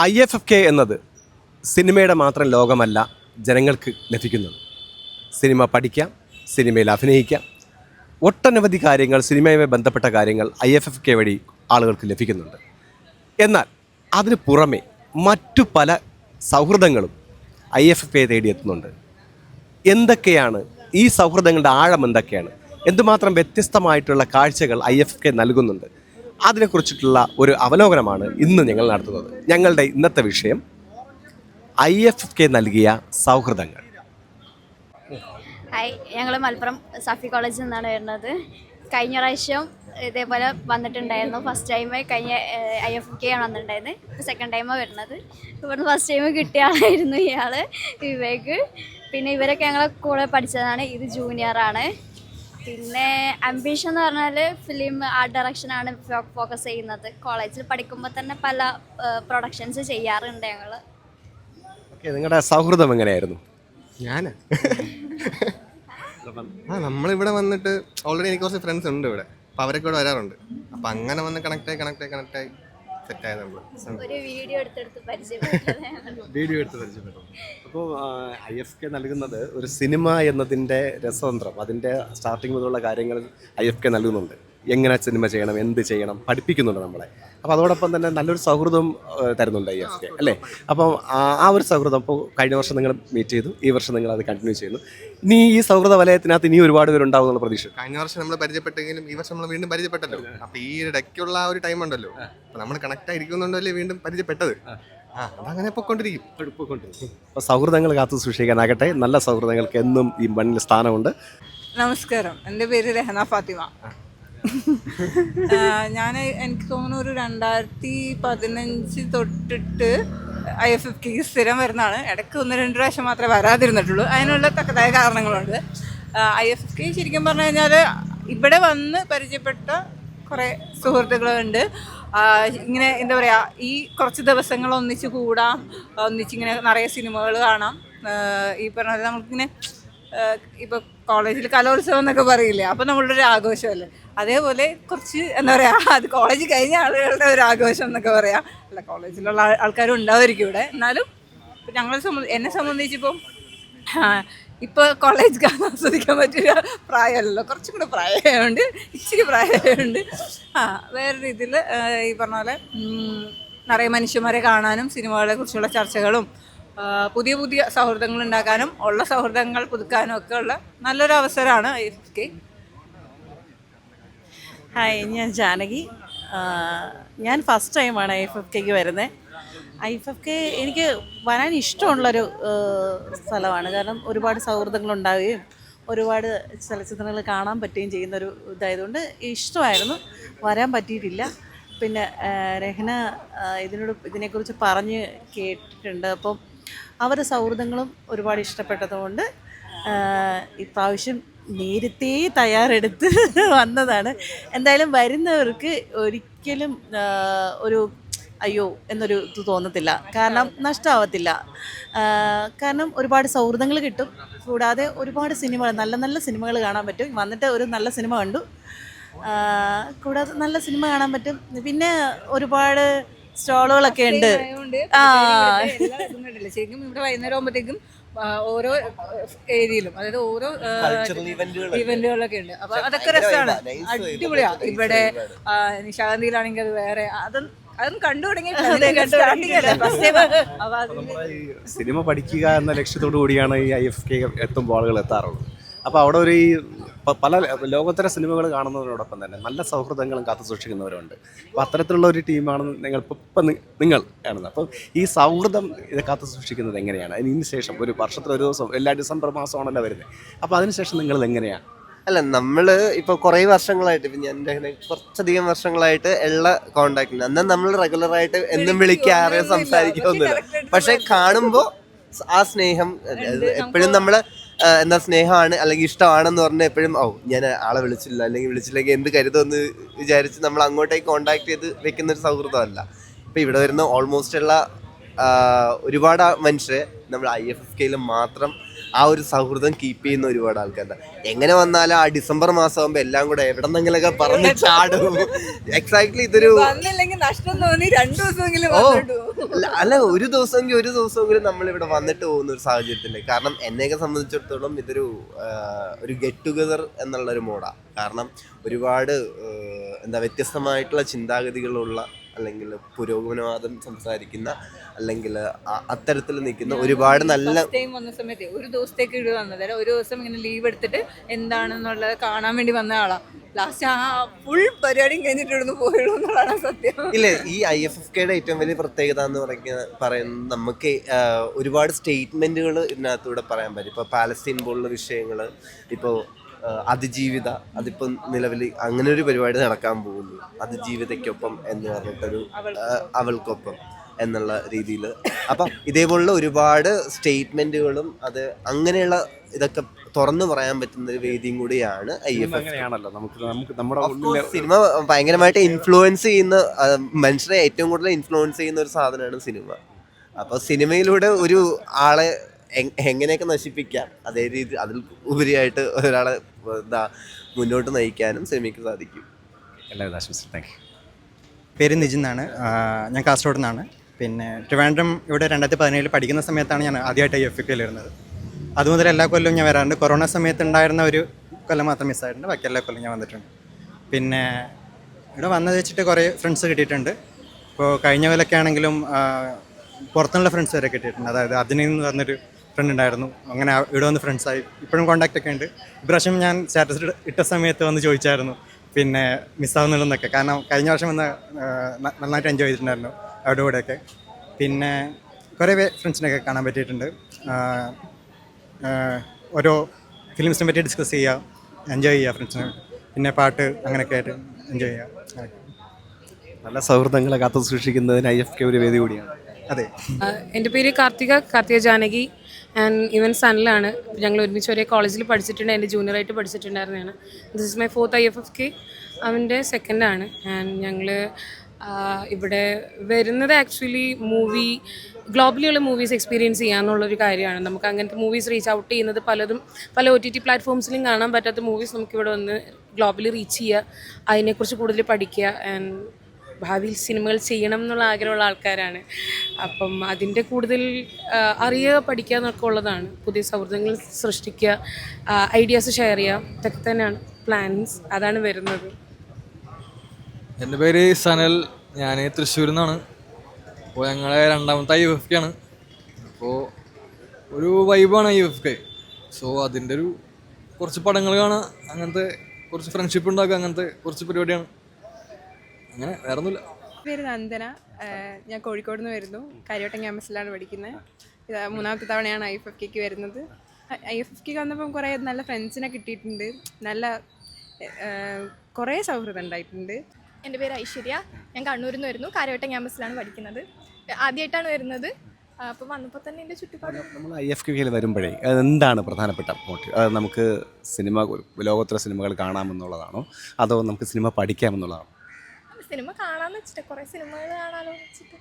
I F F K എന്നത് സിനിമയുടെ മാത്രം ലോകമല്ല ജനങ്ങൾക്ക് ലഭിക്കുന്നത്. സിനിമ പഠിക്കാം സിനിമയിൽ അഭിനയിക്കാം. ഒട്ടനവധി കാര്യങ്ങൾ സിനിമയുമായി ബന്ധപ്പെട്ട കാര്യങ്ങൾ ഐ എഫ് എഫ് കെ വഴി ആളുകൾക്ക് ലഭിക്കുന്നുണ്ട്. എന്നാൽ അതിന് പുറമെ മറ്റു പല സൗഹൃദങ്ങളും ഐ എഫ് എഫ് കെ തേടിയെത്തുന്നുണ്ട് എന്തൊക്കെയാണ് ഈ സൗഹൃദങ്ങളുടെ ആഴം എന്തൊക്കെയാണ്? എന്തുമാത്രം വ്യത്യസ്തമായിട്ടുള്ള കാഴ്ചകൾ ഐ എഫ് കെ നൽകുന്നുണ്ട്? അതിനെക്കുറിച്ചിട്ടുള്ള ഒരു അവലോകനമാണ് ഇന്ന് ഞങ്ങൾ നടത്തുന്നത്. ഞങ്ങളുടെ ഇന്നത്തെ വിഷയം ഐ എഫ് കെ നൽകിയ സൗഹൃദങ്ങൾ. ഹായ് ഞങ്ങൾ മലപ്പുറം സഫി കോളേജിൽ നിന്നാണ് വരുന്നത്. കഴിഞ്ഞ പ്രാവശ്യം ഇതേപോലെ വന്നിട്ടുണ്ടായിരുന്നു. ഫസ്റ്റ് ടൈം കഴിഞ്ഞ ഐ എഫ് കെ ആണ് വന്നിട്ടുണ്ടായിരുന്നത് ഇപ്പോൾ സെക്കൻഡ് ടൈമാണ് വരുന്നത്. ഇവിടുന്ന് ഫസ്റ്റ് ടൈം കിട്ടിയ ആളായിരുന്നു ഇയാൾ വിവേക്. പിന്നെ ഇവരൊക്കെ ഞങ്ങളെ കൂടെ പഠിച്ചതാണ്. ഇത് ജൂനിയറാണ് പിന്നെ അംബിഷൻ എന്ന് പറഞ്ഞാൽ ഫിലിം ആർട്ട് ഡയറക്ഷനാണ് ഫോക്കസ് ചെയ്യുന്നത്. കോളേജിൽ പഠിക്കുമ്പോൾ തന്നെ പല പ്രൊഡക്ഷൻസ് ചെയ്യാറുണ്ട് ഞങ്ങൾ നിങ്ങളുടെ സൗഹൃദം എങ്ങനെയായിരുന്നു? ഞാൻ ആ നമ്മളിവിടെ വന്നിട്ട് ഓൾറെഡി എനിക്ക് കുറച്ച് ഫ്രണ്ട്സ് ഉണ്ട് ഇവിടെ. അപ്പം അവരൊക്കെ ഇവിടെ വരാറുണ്ട്. അപ്പം അങ്ങനെ വന്ന് കണക്ട് ആയി കണക്ട് ആയി കണക്ട് ആയി സെറ്റ് ആയത് നമ്മൾ ഒരു വീഡിയോ എടുത്തെടുത്ത് പരിചയപ്പെട്ടു വീഡിയോ എടുത്ത് പരിചയപ്പെട്ടു. അപ്പോൾ ഐ എഫ് കെ നൽകുന്നത് ഒരു സിനിമ എന്നതിന്റെ രസതന്ത്രം. അതിന്റെ സ്റ്റാർട്ടിങ് മുതലുള്ള കാര്യങ്ങൾ ഐ എഫ് കെ നൽകുന്നുണ്ട്. എങ്ങനെ സിനിമ ചെയ്യണം എന്ത് ചെയ്യണം പഠിപ്പിക്കുന്നുണ്ട് നമ്മളെ. അപ്പോൾ അതോടൊപ്പം തന്നെ നല്ലൊരു സൗഹൃദം തരുന്നുണ്ട് ഐ എഫ് കെ അല്ലേ? അപ്പം ആ ആ ഒരു സൗഹൃദം ഇപ്പോൾ കഴിഞ്ഞ വർഷം നിങ്ങൾ മീറ്റ് ചെയ്തു. ഈ വർഷം നിങ്ങൾ അത് കണ്ടിന്യൂ ചെയ്യുന്നു. ഇനി ഈ സൗഹൃദ വലയത്തിനകത്ത് ഇനി ഒരുപാട് പേരുണ്ടാവും എന്നുള്ള പ്രതീക്ഷ. കഴിഞ്ഞ വർഷം നമ്മൾ പരിചയപ്പെട്ടെങ്കിലും ഈ വർഷം നമ്മൾ വീണ്ടും പരിചയപ്പെട്ടല്ലോ. അപ്പോൾ ഈ ഇടയ്ക്കുള്ള ആ ഒരു ടൈം ഉണ്ടല്ലോ. അപ്പോൾ നമ്മൾ കണക്ട് ആയിരിക്കുന്നുണ്ടല്ലേ വീണ്ടും പരിചയപ്പെട്ടത്? ആ പൊക്കൊണ്ടിരിക്കും സൗഹൃദങ്ങൾ കാത്തു സൂക്ഷിക്കാനാകട്ടെ. നല്ല സൗഹൃദങ്ങൾക്ക് എന്നും ഈ മണ്ണിൽ സ്ഥാനമുണ്ട്. നമസ്കാരം. എന്റെ പേര് രഹന ഫാത്തിമ. ഞാൻ എനിക്ക് തോന്നുന്നു ഒരു രണ്ടായിരത്തി പതിനഞ്ച് തൊട്ടിട്ട് ഐ എഫ് എഫ് കെ സ്ഥിരം വരുന്നതാണ്. ഇടയ്ക്ക് ഒന്ന് രണ്ട് പ്രാവശ്യം മാത്രമേ വരാതിരുന്നിട്ടുള്ളൂ. അതിനുള്ള തക്കതായ കാരണങ്ങളുണ്ട്. ഐ എഫ് എഫ് കെ ശരിക്കും പറഞ്ഞു കഴിഞ്ഞാൽ ഇവിടെ വന്ന് പരിചയപ്പെട്ട കുറേ സുഹൃത്തുക്കളുണ്ട്. ഇങ്ങനെ എന്താ പറയുക ഈ കുറച്ച് ദിവസങ്ങൾ ഒന്നിച്ച് കൂടാം ഒന്നിച്ചിങ്ങനെ നിറയെ സിനിമകൾ കാണാം. ഈ പറഞ്ഞത് നമുക്കിങ്ങനെ ഇപ്പോൾ ഇപ്പൊ കോളേജിൽ കലോത്സവം എന്നൊക്കെ പറയില്ലേ അപ്പോൾ നമ്മളുടെ ഒരു ആഘോഷമല്ലേ? അതേപോലെ കുറച്ച് എന്താ പറയാ അത് കോളേജ് കഴിഞ്ഞ ആളുകളുടെ ഒരു ആഘോഷം എന്നൊക്കെ പറയാം. അല്ല കോളേജിലുള്ള ആൾക്കാരും ഉണ്ടാവുമായിരിക്കും ഇവിടെ. എന്നാലും ഞങ്ങളെ സംബന്ധി എന്നെ സംബന്ധിച്ചിപ്പം ആ, ഇപ്പൊ കോളേജ് കാണാൻ ആസ്വദിക്കാൻ പറ്റിയ പ്രായമല്ലല്ലോ. കുറച്ചും കൂടെ പ്രായമായതുകൊണ്ട് ഇച്ചിരി പ്രായമായതുകൊണ്ട് ആ വേറെ രീതിയിൽ ഈ പറഞ്ഞ പോലെ നിറയെ മനുഷ്യന്മാരെ കാണാനും സിനിമകളെ കുറിച്ചുള്ള ചർച്ചകളും പുതിയ പുതിയ സൗഹൃദങ്ങൾ ഉണ്ടാക്കാനും ഉള്ള സൗഹൃദങ്ങൾ പുതുക്കാനും ഒക്കെ ഉള്ള നല്ലൊരു അവസരമാണ് ഹായ് ഞാൻ ജാനകി. ഞാൻ ഫസ്റ്റ് ടൈമാണ് എഫ് എഫ് കെക്ക് വരുന്നത് ഐ എഫ് എഫ് കെ എനിക്ക് വരാൻ ഇഷ്ടമുള്ളൊരു സ്ഥലമാണ്. കാരണം ഒരുപാട് സൗഹൃദങ്ങൾ ഉണ്ടാവുകയും ഒരുപാട് ചലച്ചിത്രങ്ങൾ കാണാൻ പറ്റുകയും ചെയ്യുന്നൊരു ഇതായതുകൊണ്ട് ഇഷ്ടമായിരുന്നു. വരാൻ പറ്റിയിട്ടില്ല. പിന്നെ രഹന ഇതിനോട് ഇതിനെക്കുറിച്ച് പറഞ്ഞ് കേട്ടിട്ടുണ്ട്. അപ്പം അവരുടെ സൗഹൃദങ്ങളും ഒരുപാട് ഇഷ്ടപ്പെട്ടതുകൊണ്ട് ഇപ്രാവശ്യം നേരത്തെ തയ്യാറെടുത്ത് വന്നതാണ്. എന്തായാലും വരുന്നവർക്ക് ഒരിക്കലും ഒരു അയ്യോ എന്നൊരു ഇത് തോന്നത്തില്ല. കാരണം നഷ്ടമാവത്തില്ല കാരണം ഒരുപാട് സൗഹൃദങ്ങൾ കിട്ടും. കൂടാതെ ഒരുപാട് സിനിമകൾ നല്ല നല്ല സിനിമകൾ കാണാൻ പറ്റും. വന്നിട്ട് ഒരു നല്ല സിനിമ കണ്ടു. കൂടാതെ നല്ല സിനിമ കാണാൻ പറ്റും. പിന്നെ ഒരുപാട് സ്റ്റോളുകളൊക്കെ ഉണ്ട്. ആ. ശരിക്കും ഇവിടെ വൈകുന്നേരം ആകുമ്പോഴത്തേക്കും ഓരോ ഏരിയയിലും അതായത് ഓരോ ഇവന്റുകളൊക്കെ ഉണ്ട്. അപ്പൊ അതൊക്കെ രസമാണ്. അടിപൊളിയാ. ഇവിടെ നിശാന്തിയിലാണെങ്കിൽ നിശാഗന്ധിയിലാണെങ്കിൽ അത് വേറെ അതും അതും കണ്ടു സിനിമ പഠിക്കുക എന്ന ലക്ഷ്യത്തോടു കൂടിയാണ് ഈ ഐ എഫ് കെ എത്തുമ്പോൾ ആളുകൾ എത്താറുള്ളത്. അപ്പോൾ അവിടെ ഒരു ഈ പല ലോകോത്തര സിനിമകൾ കാണുന്നതിനോടൊപ്പം തന്നെ നല്ല സൗഹൃദങ്ങളും കാത്തു സൂക്ഷിക്കുന്നവരുണ്ട്. അപ്പോൾ അത്തരത്തിലുള്ള ഒരു ടീമാണ് നിങ്ങൾ ഇപ്പം നിങ്ങൾ കാണുന്നത്. അപ്പം ഈ സൗഹൃദം ഇത് കാത്തു സൂക്ഷിക്കുന്നത് എങ്ങനെയാണ്? അതിന് ശേഷം ഒരു വർഷത്തിൽ ഒരു ദിവസം എല്ലാ ഡിസംബർ മാസമാണല്ലോ വരുന്നത്. അപ്പോൾ അതിനുശേഷം നിങ്ങൾ എങ്ങനെയാണ് അല്ല നമ്മൾ ഇപ്പൊ കുറെ വർഷങ്ങളായിട്ട് ഇപ്പൊ ഞാൻ എന്റെ കുറച്ചധികം വർഷങ്ങളായിട്ട് ഉള്ള കോണ്ടാക്ട് ഉണ്ട് എന്നാൽ നമ്മൾ റെഗുലറായിട്ട് എന്നും വിളിക്കാറ് സംസാരിക്കൊന്നുമില്ല പക്ഷെ കാണുമ്പോ ആ സ്നേഹം എപ്പോഴും നമ്മൾ ആ, എന്താ സ്നേഹമാണ് അല്ലെങ്കിൽ ഇഷ്ടമാണെന്ന് പറഞ്ഞാൽ എപ്പോഴും ഓ ഞാൻ ആളെ വിളിച്ചില്ല അല്ലെങ്കിൽ വിളിച്ചില്ലെങ്കിൽ എന്ത് കരുതെന്ന് വിചാരിച്ച് നമ്മൾ അങ്ങോട്ടേക്ക് കോണ്ടാക്ട് ചെയ്ത് വെക്കുന്ന ഒരു സൗഹൃദമല്ല. ഇപ്പൊ ഇവിടെ വരുന്ന ഓൾമോസ്റ്റ് ഉള്ള ഒരുപാട് മനുഷ്യരെ നമ്മൾ ഐ എഫ് എഫ് കെയിൽ മാത്രം ആ ഒരു സൗഹൃദം കീപ്പ് ചെയ്യുന്ന ഒരുപാട് ആൾക്കാരുണ്ട്. എങ്ങനെ വന്നാലും ആ ഡിസംബർ മാസം ആകുമ്പോൾ എല്ലാം കൂടെ എവിടെ നിന്നെങ്കിലൊക്കെ പറഞ്ഞു ചാടും. എക്സാക്ട്ലി ഇതൊരു ഓ അല്ല ഒരു ദിവസമെങ്കിൽ ഒരു ദിവസമെങ്കിലും നമ്മൾ ഇവിടെ വന്നിട്ട് പോകുന്ന ഒരു സാഹചര്യത്തിൽ. കാരണം എന്നെയൊക്കെ സംബന്ധിച്ചിടത്തോളം ഇതൊരു ഒരു ഗെറ്റ് ടുഗദർ എന്നുള്ള ഒരു മോഡാ കാരണം ഒരുപാട് എന്താ വ്യത്യസ്തമായിട്ടുള്ള ചിന്താഗതികളുള്ള അല്ലെങ്കിൽ പുരോഗമനവാദം സംസാരിക്കുന്ന അല്ലെങ്കിൽ അത്തരത്തിൽ നിൽക്കുന്ന ഒരുപാട് നല്ല വന്ന സമയത്ത് ഒരു ദിവസത്തേക്ക് ഇവിടെ വന്നത്. ഒരു ദിവസം ഇങ്ങനെ ലീവ് എടുത്തിട്ട് എന്താണെന്നുള്ളത് കാണാൻ വേണ്ടി വന്ന ആളാ. ലാസ്റ്റ് ആ ഫുൾ പരിപാടിയും കഴിഞ്ഞിട്ട് ഇവിടുന്ന് പോയുള്ളൂ എന്നുള്ളതാണ് സത്യം. ഇല്ല ഈ ഐ എഫ് എഫ് കെയുടെ ഏറ്റവും വലിയ പ്രത്യേകത എന്ന് പറയുന്ന പറയുന്നത് നമുക്ക് ഒരുപാട് സ്റ്റേറ്റ്മെന്റുകൾ ഇതിനകത്തൂടെ പറയാൻ പറ്റും. ഇപ്പോൾ പാലസ്തീൻ പോലുള്ള വിഷയങ്ങൾ ഇപ്പോൾ അതിജീവിത അതിപ്പം നിലവിൽ അങ്ങനെ ഒരു പരിപാടി നടക്കാൻ പോകുന്നു. അതിജീവിതയ്ക്കൊപ്പം എന്ന് പറഞ്ഞിട്ടൊരു അവൾക്കൊപ്പം എന്നുള്ള രീതിയിൽ. അപ്പം ഇതേപോലുള്ള ഒരുപാട് സ്റ്റേറ്റ്മെന്റുകളും അത് അങ്ങനെയുള്ള ഇതൊക്കെ തുറന്നു പറയാൻ പറ്റുന്ന ഒരു വേദിയും കൂടിയാണ് ഐ എഫ് എഫ്. സിനിമ ഭയങ്കരമായിട്ട് ഇൻഫ്ലുവൻസ് ചെയ്യുന്ന മനുഷ്യരെ ഏറ്റവും കൂടുതൽ ഇൻഫ്ലുവൻസ് ചെയ്യുന്ന ഒരു സാധനമാണ് സിനിമ. അപ്പോൾ സിനിമയിലൂടെ ഒരു ആളെ എങ്ങനെയൊക്കെ നശിപ്പിക്കാം? അതേ രീതി അതിൽ ഉപരിയായിട്ട് ഒരാളെ എന്താ മുന്നോട്ട് നയിക്കാനും ശ്രമിക്കാൻ സാധിക്കും. എല്ലാവിധ ആശംസ താങ്ക് യു പേര് നിജിൻ എന്നാണ്. ഞാൻ കാസർഗോഡ് നിന്നാണ്. പിന്നെ ട്രിവാൻഡ്രം ഇവിടെ രണ്ടായിരത്തി പതിനേഴിൽ പഠിക്കുന്ന സമയത്താണ് ഞാൻ ആദ്യമായിട്ട് ഐ എഫ് കെയിൽ വരുന്നത് അതുമുതൽ എല്ലാ കൊല്ലവും ഞാൻ വരാറുണ്ട്. കൊറോണ സമയത്ത് ഉണ്ടായിരുന്ന ഒരു കൊല്ലം മാത്രം മിസ്സായിട്ടുണ്ട് ബാക്കി എല്ലാ കൊല്ലം ഞാൻ വന്നിട്ടുണ്ട്. പിന്നെ ഇവിടെ വന്നത് വെച്ചിട്ട് കുറേ ഫ്രണ്ട്സ് കിട്ടിയിട്ടുണ്ട്. ഇപ്പോൾ കഴിഞ്ഞ കൊല്ലൊക്കെ ആണെങ്കിലും പുറത്തുള്ള പുറത്തുനിന്നുള്ള ഫ്രണ്ട്സ് വരെ കിട്ടിയിട്ടുണ്ട്. അതായത് അതിനെന്ന് പറഞ്ഞൊരു ഫ്രണ്ട് ഉണ്ടായിരുന്നു. അങ്ങനെ ഇവിടെ വന്ന് ഫ്രണ്ട്സായി ഇപ്പോഴും കോൺടാക്റ്റ് ഒക്കെ ഉണ്ട്. ഇപ്രാവശ്യം ഞാൻ സ്റ്റാറ്റസ് ഇട്ട സമയത്ത് വന്ന് ചോദിച്ചായിരുന്നു. പിന്നെ മിസ്സാവുന്നുണ്ടെന്നൊക്കെ കാരണം കഴിഞ്ഞ വർഷം വന്ന് നന്നായിട്ട് എൻജോയ് ചെയ്തിട്ടുണ്ടായിരുന്നു അവിടെ കൂടെയൊക്കെ. പിന്നെ കുറേ ഫ്രണ്ട്സിനെയൊക്കെ കാണാൻ പറ്റിയിട്ടുണ്ട്. ഓരോ ഫിലിംസിനെ പറ്റി ഡിസ്കസ് ചെയ്യുക എൻജോയ് ചെയ്യുക ഫ്രണ്ട്സിനെ പിന്നെ പാട്ട് അങ്ങനെയൊക്കെ ആയിട്ട് എൻജോയ് ചെയ്യുക നല്ല സൗഹൃദങ്ങളെ കാത്തു സൂക്ഷിക്കുന്നതിന് ഐ എഫ് കെ ഒരു വേദി കൂടിയാണ്. അതെ. എന്റെ പേര് കാർത്തിക. കാർത്തിക ജാനകി. ആൻഡ് ഇവൻ സണിലാണ് ഞങ്ങൾ ഒരുമിച്ച് ഒരേ കോളേജിൽ പഠിച്ചിട്ടുണ്ട്. എന്റെ ജൂനിയറായിട്ട് പഠിച്ചിട്ടുണ്ടായിരുന്നതാണ്. This is my fourth I F F K അവന്റെ സെക്കൻഡാണ് ആൻഡ് ഞങ്ങൾ ഇവിടെ വരുന്നത് ആക്ച്വലി മൂവി ഗ്ലോബലിയുള്ള മൂവീസ് എക്സ്പീരിയൻസ് ചെയ്യാന്നുള്ളൊരു കാര്യമാണ്. നമുക്ക് അങ്ങനത്തെ മൂവീസ് റീച്ച് ഔട്ട് ചെയ്യുന്നത് പലതും പല ഒ ടി ടി പ്ലാറ്റ്ഫോംസിലും കാണാൻ പറ്റാത്ത മൂവീസ് നമുക്കിവിടെ വന്ന് ഗ്ലോബലി റീച്ച് ചെയ്യുക അതിനെക്കുറിച്ച് കൂടുതൽ പഠിക്കുക ആൻഡ് ഭാവിയിൽ സിനിമകൾ ചെയ്യണം എന്നുള്ള ആഗ്രഹമുള്ള ആൾക്കാരാണ്. അപ്പം അതിന്റെ കൂടുതൽ അറിയുക പഠിക്കുക എന്നൊക്കെ ഉള്ളതാണ്. പുതിയ സൗഹൃദങ്ങൾ സൃഷ്ടിക്കുക ഐഡിയാസ് ഷെയർ ചെയ്യുക ഇതൊക്കെ തന്നെയാണ് പ്ലാൻസ് അതാണ് വരുന്നത്. എന്റെ പേര് സനൽ. ഞാൻ തൃശ്ശൂരിൽ നിന്നാണ്. അപ്പോൾ ഞങ്ങളെ രണ്ടാമത്തെ യു എഫ് കെ ആണ്. അപ്പോൾ ഒരു വൈബാണ് യു എഫ് കെ സോ അതിന്റെ ഒരു കുറച്ച് പടങ്ങൾ കാണാം അങ്ങനത്തെ കുറച്ച് ഫ്രണ്ട്ഷിപ്പ് ഉണ്ടാക്കുക അങ്ങനത്തെ കുറച്ച് പരിപാടിയാണ്. അങ്ങനെ വേറെ ഒന്നുമില്ല പേര് നന്ദന. ഞാൻ കോഴിക്കോട് നിന്ന് വരുന്നു. കാര്യവട്ടം ക്യാമ്പസിലാണ് പഠിക്കുന്നത് ഇത് മൂന്നാമത്തെ തവണയാണ് ഐ എഫ് എഫ് കെക്ക് വരുന്നത്. ഐ എഫ് എഫ് കെക്ക് വന്നപ്പം കുറേ നല്ല ഫ്രണ്ട്സിനെ കിട്ടിയിട്ടുണ്ട്. നല്ല കുറേ സൗഹൃദം ഉണ്ടായിട്ടുണ്ട്. എന്റെ പേര് ഐശ്വര്യ. ഞാൻ കണ്ണൂരിൽ നിന്ന് വരുന്നു. കാര്യവട്ടം ക്യാമ്പസിലാണ് പഠിക്കുന്നത്. ആദ്യമായിട്ടാണ് വരുന്നത്. അപ്പോൾ വന്നപ്പോൾ തന്നെ എന്റെ ചുറ്റുപാട് നമ്മൾ ഐ എഫ് കെയിൽ വരുമ്പോഴേ അത് എന്താണ് പ്രധാനപ്പെട്ട മോട്ടീവ് അത് നമുക്ക് സിനിമ ലോകോത്തര സിനിമകൾ കാണാമെന്നുള്ളതാണോ? അതോ നമുക്ക് സിനിമ പഠിക്കാമെന്നുള്ളതാണോ? സിനിമ കാണാന്ന് വെച്ചിട്ട് കുറേ സിനിമകൾ കാണാന്ന് വെച്ചിട്ട്.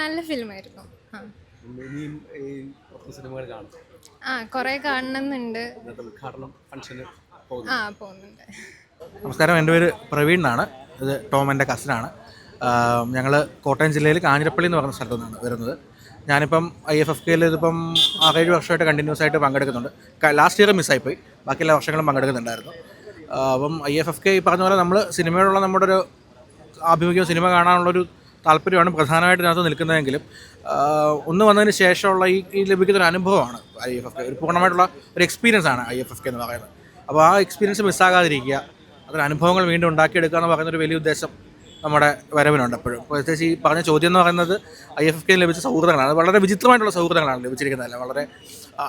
നല്ല ഫിലിമായിരുന്നു. ആ. ഇനിയും ഈ സിനിമകൾ കാണും. ആ കുറേ കാണണമെന്നുണ്ട് ഇന്നത്തെ ഉദ്ഘാടനം ഫംഗ്ഷന് ആ പോകുന്നുണ്ട്. നമസ്കാരം എന്റെ പേര് പ്രവീൺ എന്നാണ് ഇത് ടോം എന്റെ കസിനാണ്. ഞങ്ങൾ കോട്ടയം ജില്ലയിൽ കാഞ്ഞിരപ്പള്ളി എന്ന് പറഞ്ഞ സ്ഥലത്തു നിന്നാണ് വരുന്നത്. ഞാനിപ്പം ഐ എഫ് എഫ് കെയിൽ ഇതിപ്പം ആറേഴ് വർഷമായിട്ട് കണ്ടിന്യൂസ് ആയിട്ട് പങ്കെടുക്കുന്നുണ്ട്. ലാസ്റ്റ് ഇയർ മിസ്സായിപ്പോയി ബാക്കി എല്ലാ വർഷങ്ങളും പങ്കെടുക്കുന്നുണ്ടായിരുന്നു. അപ്പം ഐ എഫ് എഫ് കെ ഈ പറഞ്ഞ പോലെ നമ്മൾ സിനിമയോടുള്ള നമ്മുടെ ഒരു ആഭിമുഖ്യം സിനിമ കാണാനുള്ളൊരു താല്പര്യമാണ് പ്രധാനമായിട്ട് ഇതിനകത്ത് നിൽക്കുന്നതെങ്കിലും ഒന്ന് വന്നതിന് ശേഷമുള്ള ഈ ഈ ലഭിക്കുന്ന ഒരു അനുഭവമാണ് ഐ എഫ് എഫ് കെ. ഒരു പൂർണമായിട്ടുള്ള ഒരു എക്സ്പീരിയൻസ് ആണ് ഐ എഫ് എഫ് കെ എന്ന് പറയുന്നത്. അപ്പോൾ ആ എക്സ്പീരിയൻസ് മിസ്സാകാതിരിക്കുക അതിന് അനുഭവങ്ങൾ വീണ്ടും ഉണ്ടാക്കിയെടുക്കുക എന്ന് പറയുന്ന ഒരു വലിയ ഉദ്ദേശം നമ്മുടെ വരവിനുണ്ട് എപ്പോഴും. പ്രത്യേകിച്ച് ഈ പറഞ്ഞ ചോദ്യം എന്ന് പറയുന്നത് ഐ എഫ് എഫ് കെ ലഭിച്ച സൗഹൃദങ്ങളാണ്. വളരെ വിചിത്രമായിട്ടുള്ള സൗഹൃദങ്ങളാണ് ലഭിച്ചിരിക്കുന്നതല്ല. വളരെ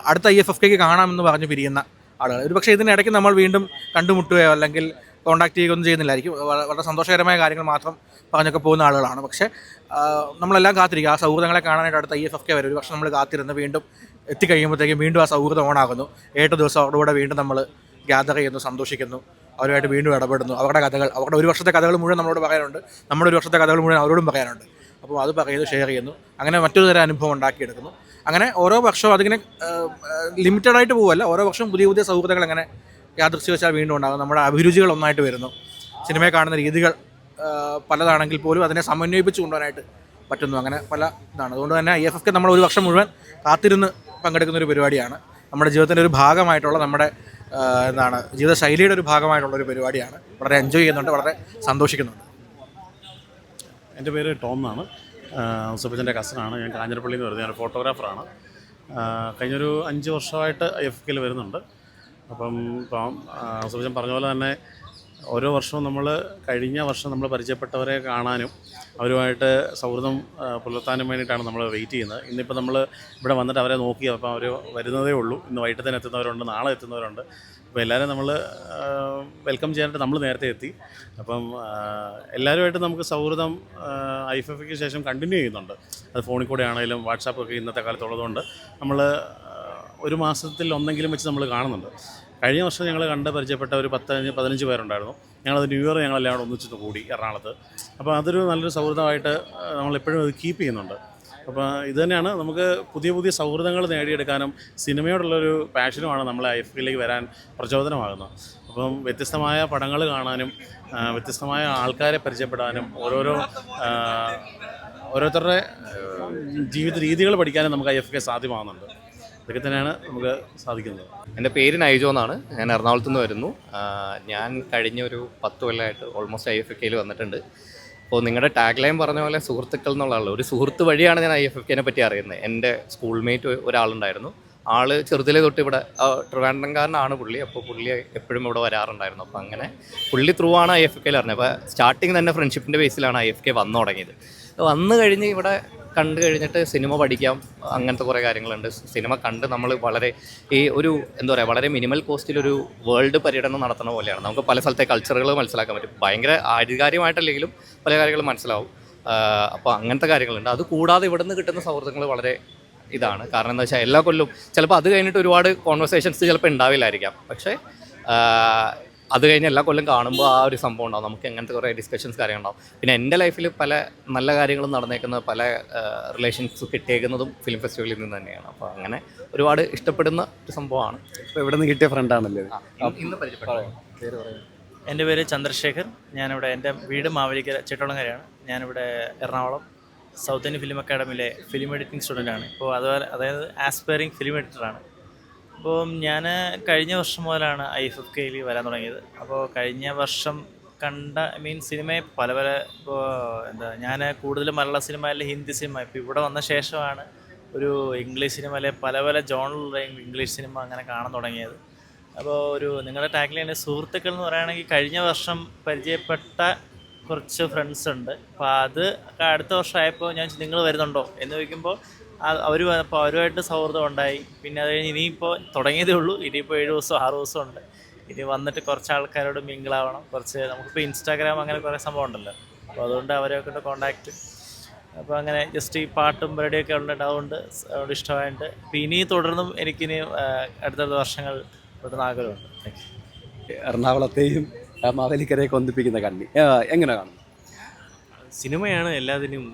അടുത്ത ഐ എഫ് എഫ് കെക്ക് കാണാമെന്ന് പറഞ്ഞ് പിരിയുന്ന ആളുകൾ. ഒരു പക്ഷേ ഇതിനിടയ്ക്ക് നമ്മൾ വീണ്ടും കണ്ടുമുട്ടുകയോ അല്ലെങ്കിൽ കോൺടാക്ട് ചെയ്യുകയോ ഒന്നും ചെയ്യുന്നില്ലായിരിക്കും വളരെ സന്തോഷകരമായ കാര്യങ്ങൾ മാത്രം പറഞ്ഞൊക്കെ പോകുന്ന ആളുകളാണ്. പക്ഷേ നമ്മളെല്ലാം കാത്തിരിക്കുക ആ സൗഹൃദങ്ങളെ കാണാനായിട്ട് അടുത്ത ഐ എഫ് എഫ് കെ വരും. ഒരു പക്ഷേ നമ്മൾ കാത്തിരുന്ന് വീണ്ടും എത്തിക്കഴിയുമ്പോഴത്തേക്കും വീണ്ടും ആ സൗഹൃദം ഓണാകുന്നു ഏട്ട് ദിവസം അവരുടെ കൂടെ വീണ്ടും നമ്മൾ ഗ്യാദർ ചെയ്യുന്നു സന്തോഷിക്കുന്നു. അവരുമായിട്ട് വീണ്ടും ഇടപെടുന്നു. അവരുടെ കഥകൾ അവരുടെ ഒരു വർഷത്തെ കഥകൾ മുഴുവൻ നമ്മളോട് പറയാനുണ്ട്. നമ്മുടെ ഒരു വർഷത്തെ കഥകൾ മുഴുവൻ അവരോടും പറയാനുണ്ട്. അപ്പോൾ അത് പറയുന്നു ഷെയർ ചെയ്യുന്നു. അങ്ങനെ മറ്റൊരു തരം അനുഭവം ഉണ്ടാക്കിയെടുക്കുന്നു. അങ്ങനെ ഓരോ വർഷവും അതിങ്ങനെ ലിമിറ്റഡ് ആയിട്ട് പോവല്ല ഓരോ വർഷവും പുതിയ പുതിയ സൗഹൃദങ്ങൾ അങ്ങനെ യാദൃശ്യവശാൽ വീണ്ടും ഉണ്ടാകും. നമ്മുടെ അഭിരുചികൾ ഒന്നായിട്ട് വരുന്നു. സിനിമയെ കാണുന്ന രീതികൾ പലതാണെങ്കിൽ പോലും അതിനെ സമന്വയിപ്പിച്ച് കൊണ്ടുപോകാനായിട്ട് പറ്റുന്നു. അങ്ങനെ പല ഇതാണ്. അതുകൊണ്ട് തന്നെ ഐ എഫ് എഫ് നമ്മൾ ഒരു വർഷം മുഴുവൻ കാത്തിരുന്ന് പങ്കെടുക്കുന്ന ഒരു പരിപാടിയാണ്. നമ്മുടെ ജീവിതത്തിന്റെ ഒരു ഭാഗമായിട്ടുള്ള നമ്മുടെ എന്താണ് ജീവിതശൈലിയുടെ ഒരു ഭാഗമായിട്ടുള്ള ഒരു പരിപാടിയാണ്. വളരെ എൻജോയ് ചെയ്യുന്നുണ്ട് വളരെ സന്തോഷിക്കുന്നുണ്ട്. എന്റെ പേര് ടോം എന്നാണ് സുബജന്റെ കസനാണ്. ഞാൻ കാഞ്ഞിരപ്പള്ളി എന്ന് വരുന്നത്. ഞാൻ ഫോട്ടോഗ്രാഫറാണ്. കഴിഞ്ഞൊരു അഞ്ച് വർഷമായിട്ട് എഫ് കെയിൽ വരുന്നുണ്ട്. അപ്പം ഇപ്പം സുബജൻ പറഞ്ഞ പോലെ തന്നെ ഓരോ വർഷവും നമ്മൾ കഴിഞ്ഞ വർഷം നമ്മൾ പരിചയപ്പെട്ടവരെ കാണാനും അവരുമായിട്ട് സൗഹൃദം പുലർത്താനും വേണ്ടിയിട്ടാണ് നമ്മൾ വെയിറ്റ് ചെയ്യുന്നത്. ഇന്നിപ്പോൾ നമ്മൾ ഇവിടെ വന്നിട്ട് അവരെ നോക്കി അപ്പം അവർ വരുന്നതേ ഉള്ളൂ. ഇന്ന് വൈകിട്ട് തന്നെ എത്തുന്നവരുണ്ട് നാളെ എത്തുന്നവരുണ്ട്. അപ്പോൾ എല്ലാവരും നമ്മൾ വെൽക്കം ചെയ്യാനായിട്ട് നമ്മൾ നേരത്തെ എത്തി. അപ്പം എല്ലാവരുമായിട്ട് നമുക്ക് സൗഹൃദം ഐ എഫ് എഫ്ക്ക് ശേഷം കണ്ടിന്യൂ ചെയ്യുന്നുണ്ട്. അത് ഫോണിൽ കൂടെ ആണെങ്കിലും വാട്സാപ്പൊക്കെ ഇന്നത്തെ കാലത്തുള്ളതുകൊണ്ട് നമ്മൾ ഒരു മാസത്തിൽ ഒന്നെങ്കിലും വെച്ച് നമ്മൾ കാണുന്നുണ്ട്. കഴിഞ്ഞ വർഷം ഞങ്ങൾ കണ്ട് പരിചയപ്പെട്ട ഒരു പത്തഞ്ച് പതിനഞ്ച് പേരുണ്ടായിരുന്നു. ഞങ്ങളത് ന്യൂ ഇയർ ഞങ്ങളെല്ലാം കൂടെ ഒന്നിച്ച് കൂടി എറണാകുളത്ത്. അപ്പോൾ അതൊരു നല്ലൊരു സൗഹൃദമായിട്ട് നമ്മളെപ്പോഴും അത് കീപ്പ് ചെയ്യുന്നുണ്ട്. അപ്പോൾ ഇത് തന്നെയാണ് നമുക്ക് പുതിയ പുതിയ സൗഹൃദങ്ങൾ നേടിയെടുക്കാനും സിനിമയോടുള്ളൊരു പാഷനുമാണ് നമ്മളെ ഐ എഫിലേക്ക് വരാൻ പ്രചോദനമാകുന്നത്. അപ്പം വ്യത്യസ്തമായ പടങ്ങൾ കാണാനും വ്യത്യസ്തമായ ആൾക്കാരെ പരിചയപ്പെടാനും ഓരോരോ ഓരോരുത്തരുടെ ജീവിത രീതികൾ പഠിക്കാനും നമുക്ക് ഐ എഫ് കെ സാധ്യമാകുന്നുണ്ട്. ഇതൊക്കെ തന്നെയാണ് നമുക്ക് സാധിക്കുന്നത്. എന്റെ പേര് നൈജോ എന്നാണ്. ഞാൻ എറണാകുളത്ത് നിന്ന് വരുന്നു ഞാൻ കഴിഞ്ഞ ഒരു പത്ത് കൊല്ലമായിട്ട് ഓൾമോസ്റ്റ് ഐ എഫ് കെയിൽ വന്നിട്ടുണ്ട്. അപ്പോൾ നിങ്ങളുടെ ടാഗ് ലൈൻ പറഞ്ഞ പോലെ സുഹൃത്തുക്കൾ എന്നുള്ളതാണ് ഒരു സുഹൃത്ത് വഴിയാണ് ഞാൻ ഐ എഫ് എഫ് കെനെ പറ്റി അറിയുന്നത്. എന്റെ സ്കൂൾ മേറ്റ് ഒരാളുണ്ടായിരുന്നു. ആൾ ചെറുതിലെ തൊട്ട് ഇവിടെ ട്രിവാൻഡ്രംകാരനാണ് പുള്ളി. അപ്പോൾ പുള്ളി എപ്പോഴും ഇവിടെ വരാറുണ്ടായിരുന്നു. അപ്പോൾ അങ്ങനെ പുള്ളി ത്രൂ ആണ് ഐ എഫ് കെയിൽ അറിഞ്ഞത്. അപ്പോൾ സ്റ്റാർട്ടിങ് തന്നെ ഫ്രണ്ട്ഷിപ്പിന്റെ ബേസിലാണ് ഐ എഫ് കെ വന്നു തുടങ്ങിയത്. വന്നു കഴിഞ്ഞ് ഇവിടെ കണ്ടു കഴിഞ്ഞിട്ട് സിനിമ പഠിക്കാം അങ്ങനത്തെ കുറേ കാര്യങ്ങളുണ്ട്. സിനിമ കണ്ട് നമ്മൾ വളരെ ഈ ഒരു എന്താ പറയുക വളരെ മിനിമൽ കോസ്റ്റിൽ ഒരു വേൾഡ് പര്യടനം നടത്തുന്ന പോലെയാണ്. നമുക്ക് പല സ്ഥലത്തെ കൾച്ചറുകൾ മനസ്സിലാക്കാൻ പറ്റും. ഭയങ്കര ആധികാരികമായിട്ടല്ലെങ്കിലും പല കാര്യങ്ങളും മനസ്സിലാവും. അപ്പോൾ അങ്ങനത്തെ കാര്യങ്ങളുണ്ട്. അത് കൂടാതെ ഇവിടെ നിന്ന് കിട്ടുന്ന സൗഹൃദങ്ങൾ വളരെ ഇതാണ്. കാരണം എന്താ വെച്ചാൽ എല്ലാ കൊല്ലവും ചിലപ്പോൾ അത് കഴിഞ്ഞിട്ട് ഒരുപാട് കോൺവെർസേഷൻസ് ചിലപ്പോൾ ഉണ്ടാവില്ലായിരിക്കാം. പക്ഷേ അത് കഴിഞ്ഞ് എല്ലാ കൊല്ലം കാണുമ്പോൾ ആ ഒരു സംഭവം ഉണ്ടാവും. നമുക്ക് എങ്ങനത്തെ കുറേ ഡിസ്കഷൻസ് കാര്യങ്ങളുണ്ടാവും. പിന്നെ എന്റെ ലൈഫിൽ പല നല്ല കാര്യങ്ങളും നടന്നേക്കുന്നത് പല റിലേഷൻസ് കിട്ടിയേക്കുന്നതും ഫിലിം ഫെസ്റ്റിവലിൽ നിന്ന് തന്നെയാണ്. അപ്പോൾ അങ്ങനെ ഒരുപാട് ഇഷ്ടപ്പെടുന്ന ഒരു സംഭവമാണ്. ഇപ്പോൾ ഇവിടെ നിന്ന് കിട്ടിയ ഫ്രണ്ടാണല്ലേ? ഇന്ന് ഇന്ന് പരിചയപ്പെട്ടു. എന്റെ പേര് ചന്ദ്രശേഖർ. ഞാനിവിടെ എന്റെ വീട് മാവേലിക്കര ചെട്ടോളങ്ങരയാണ് ഞാനിവിടെ എറണാകുളം സൗത്ത് ഇന്ത്യൻ ഫിലിം അക്കാഡമിയിലെ ഫിലിം എഡിറ്റിംഗ് സ്റ്റുഡന്റാണ് ഇപ്പോൾ അതുപോലെ അതായത് ആസ്പയറിംഗ് ഫിലിം എഡിറ്ററാണ് അപ്പോൾ ഞാൻ കഴിഞ്ഞ വർഷം മുതലാണ് ഐ എഫ് എഫ് കെയിൽ വരാൻ തുടങ്ങിയത്. അപ്പോൾ കഴിഞ്ഞ വർഷം കണ്ട മീൻ സിനിമയെ പല പല ഇപ്പോൾ എന്താ ഞാൻ കൂടുതലും മലയാള സിനിമ അല്ലെങ്കിൽ ഹിന്ദി സിനിമ. ഇപ്പോൾ ഇവിടെ വന്ന ശേഷമാണ് ഒരു ഇംഗ്ലീഷ് സിനിമ സിനിമയിലെ പല പല ജോണിലുള്ള ഇംഗ്ലീഷ് സിനിമ അങ്ങനെ കാണാൻ തുടങ്ങിയത്. അപ്പോൾ ഒരു നിങ്ങളുടെ ടാഗിലെ സുഹൃത്തുക്കൾ എന്ന് പറയുകയാണെങ്കിൽ കഴിഞ്ഞ വർഷം പരിചയപ്പെട്ട കുറച്ച് ഫ്രണ്ട്സ് ഉണ്ട്. അപ്പോൾ അത് അടുത്ത വർഷമായപ്പോൾ ഞാൻ നിങ്ങൾ വരുന്നുണ്ടോ? എന്ന് ചോദിക്കുമ്പോൾ അവർ അപ്പോൾ അവരുമായിട്ട് സൗഹൃദം ഉണ്ടായി. പിന്നെ അത് കഴിഞ്ഞ് ഇനിയിപ്പോൾ തുടങ്ങിയതേ ഉള്ളൂ. ഇനിയിപ്പോൾ ഏഴ് ദിവസം ആറ് ദിവസം ഉണ്ട്. ഇനി വന്നിട്ട് കുറച്ച് ആൾക്കാരോട് മിങ്കിളാവണം കുറച്ച് നമുക്കിപ്പോൾ ഇൻസ്റ്റാഗ്രാം അങ്ങനെ കുറേ സംഭവം ഉണ്ടല്ലോ. അപ്പോൾ അതുകൊണ്ട് അവരെയൊക്കെ കോണ്ടാക്റ്റ് അപ്പോൾ അങ്ങനെ ജസ്റ്റ് ഈ പാട്ടും പരിപാടിയൊക്കെ ഉണ്ട് അതുകൊണ്ട് അതുകൊണ്ട് ഇഷ്ടമായിട്ട് അപ്പോൾ ഇനി തുടർന്നും എനിക്കിനി അടുത്ത അടുത്തടുത്ത വർഷങ്ങൾ ഇവിടുന്ന് ആഗ്രഹമുണ്ട്. എറണാകുളത്തെയും മാവേലിക്കരയൊക്കെ ഒന്നിപ്പിക്കുന്ന കണ്ണി. എങ്ങനെ കാണും സിനിമയാണ് എല്ലാത്തിനും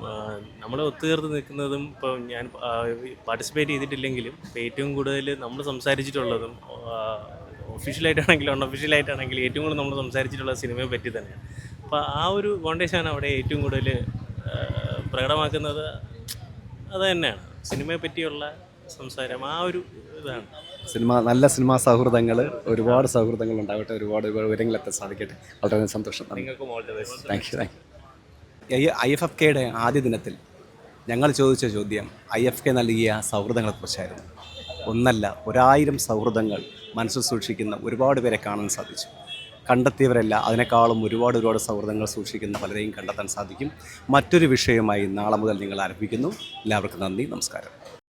നമ്മൾ ഒത്തുചേർത്ത് നിൽക്കുന്നതും ഇപ്പോൾ ഞാൻ പാർട്ടിസിപ്പേറ്റ് ചെയ്തിട്ടില്ലെങ്കിലും ഏറ്റവും കൂടുതൽ നമ്മൾ സംസാരിച്ചിട്ടുള്ളതും ഒഫീഷ്യലായിട്ടാണെങ്കിലും അൺഒഫീഷ്യലായിട്ടാണെങ്കിലും ഏറ്റവും കൂടുതൽ നമ്മൾ സംസാരിച്ചിട്ടുള്ള സിനിമയെ പറ്റി തന്നെയാണ്. അപ്പോൾ ആ ഒരു കോണ്ടേഷനാണ് അവിടെ ഏറ്റവും കൂടുതൽ പ്രകടമാക്കുന്നത്. അത് തന്നെയാണ്. സിനിമയെ പറ്റിയുള്ള സംസാരം ആ ഒരു ഇതാണ്. സിനിമ നല്ല സിനിമാ സൗഹൃദങ്ങൾ ഒരുപാട് സൗഹൃദങ്ങൾ ഉണ്ടാവട്ടെ ഒരുപാട് വിവരങ്ങളെത്താൻ സാധിക്കട്ടെ. വളരെ സന്തോഷം. Thank you thank you I F F കെയുടെ ആദ്യ ദിനത്തിൽ ഞങ്ങൾ ചോദിച്ച ചോദ്യം ഐ എഫ് കെ നൽകിയ സൗഹൃദങ്ങളെക്കുറിച്ചായിരുന്നു ഒന്നല്ല ഒരായിരം സൗഹൃദങ്ങൾ മനസ്സിൽ സൂക്ഷിക്കുന്ന ഒരുപാട് പേരെ കാണാൻ സാധിച്ചു. കണ്ടെത്തിയവരല്ല അതിനേക്കാളും ഒരുപാട് ഒരുപാട് സൗഹൃദങ്ങൾ സൂക്ഷിക്കുന്ന പലരെയും കണ്ടെത്താൻ സാധിക്കും. മറ്റൊരു വിഷയമായി നാളെ മുതൽ നിങ്ങൾ ആരംഭിക്കുന്നു. എല്ലാവർക്കും നന്ദി നമസ്കാരം.